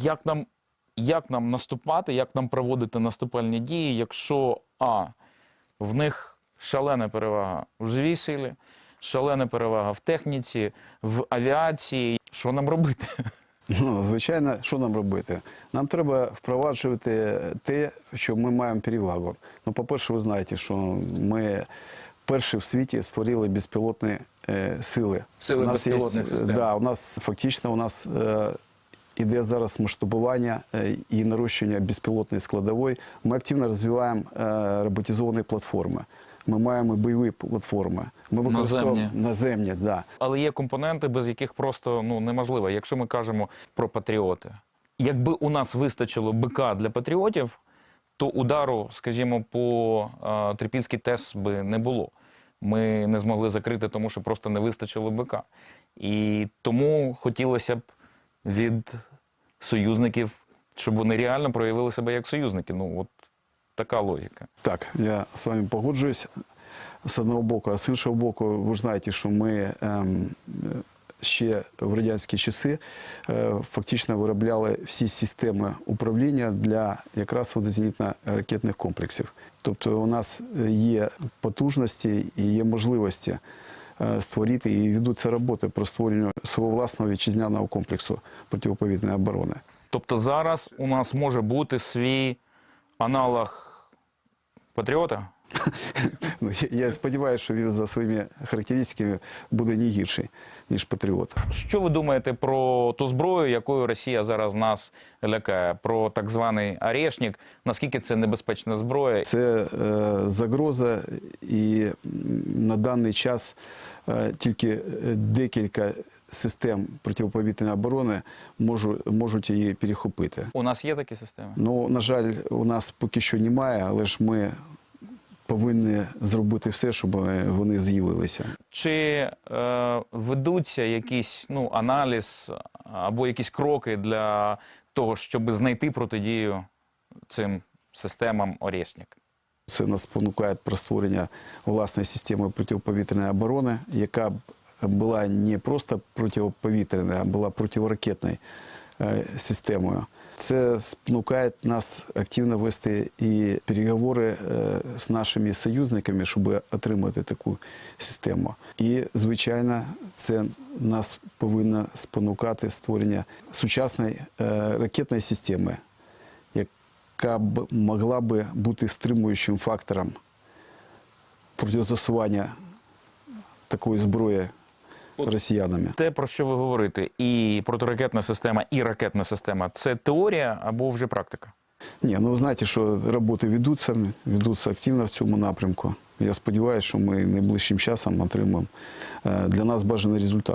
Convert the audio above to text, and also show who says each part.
Speaker 1: Як нам, як нам наступати, як нам проводити наступальні дії, якщо А. В них шалена перевага в живій силі, шалена перевага в техніці, в авіації. Що нам робити?
Speaker 2: Ну, звичайно, що нам робити? Нам треба впроваджувати те, що ми маємо перевагу. Ну, по-перше, ви знаєте, що ми перші в світі створили безпілотні е, сили.
Speaker 1: Сили
Speaker 2: у нас
Speaker 1: безпілотних
Speaker 2: є,
Speaker 1: систем.
Speaker 2: Да, у нас фактично у нас е, іде зараз масштабування е, і нарощення безпілотної складової. Ми активно розвиваємо е, роботизовані платформи. Ми маємо бойові платформи. Ми використовуємо
Speaker 1: Наземні.
Speaker 2: наземні, да.
Speaker 1: Але є компоненти, без яких просто ну, неможливо. Якщо ми кажемо про патріоти. Якби у нас вистачило БК для патріотів, то удару, скажімо, по е, Трипільській ТЕС би не було. Ми не змогли закрити, тому що просто не вистачило БК. І тому хотілося б від союзників, щоб вони реально проявили себе як союзники. Ну, от така логіка.
Speaker 2: Так, я з вами погоджуюсь з одного боку, а з іншого боку, ви ж знаєте, що ми ем, ще в радянські часи е, фактично виробляли всі системи управління для якраз водозенітно-ракетних комплексів. Тобто у нас є потужності і є можливості створити і ведуться роботи про створення свого власного вітчизняного комплексу протиповітряної оборони.
Speaker 1: Тобто зараз у нас може бути свій аналог патріота.
Speaker 2: Ну, я- Я сподіваюся, що він за своїми характеристиками буде не гірший, ніж патріот.
Speaker 1: Що ви думаєте про ту зброю, якою Росія зараз нас лякає? Про так званий Орешник? Наскільки це небезпечна зброя?
Speaker 2: Це е, загроза, і на даний час е, тільки е, декілька систем протиповітряної оборони можу, можуть її перехопити.
Speaker 1: У нас є такі системи?
Speaker 2: Ну, на жаль, у нас поки що немає, але ж ми повинні зробити все, щоб е, вони з'явилися.
Speaker 1: Чи е, ведуться якісь ну, аналіз або якісь кроки для того, щоб знайти протидію цим системам Орешник?
Speaker 2: Це нас спонукає про створення власної системи протиповітряної оборони, яка б була не просто протиповітряною, а була протиракетною е, системою. Це спонукає нас активно вести і переговори е, з нашими союзниками, щоб отримати таку систему. І, звичайно, це нас повинно спонукати створення сучасної е, ракетної системи, яка б могла би бути стримуючим фактором протизасування такої зброї росіянами.
Speaker 1: Те, про що ви говорите, і протиракетна система, і ракетна система це теорія або вже практика?
Speaker 2: Ні, ну ви знаєте, що роботи ведуться, ведуться активно в цьому напрямку. Я сподіваюся, що ми найближчим часом отримаємо е, для нас бажаний результат.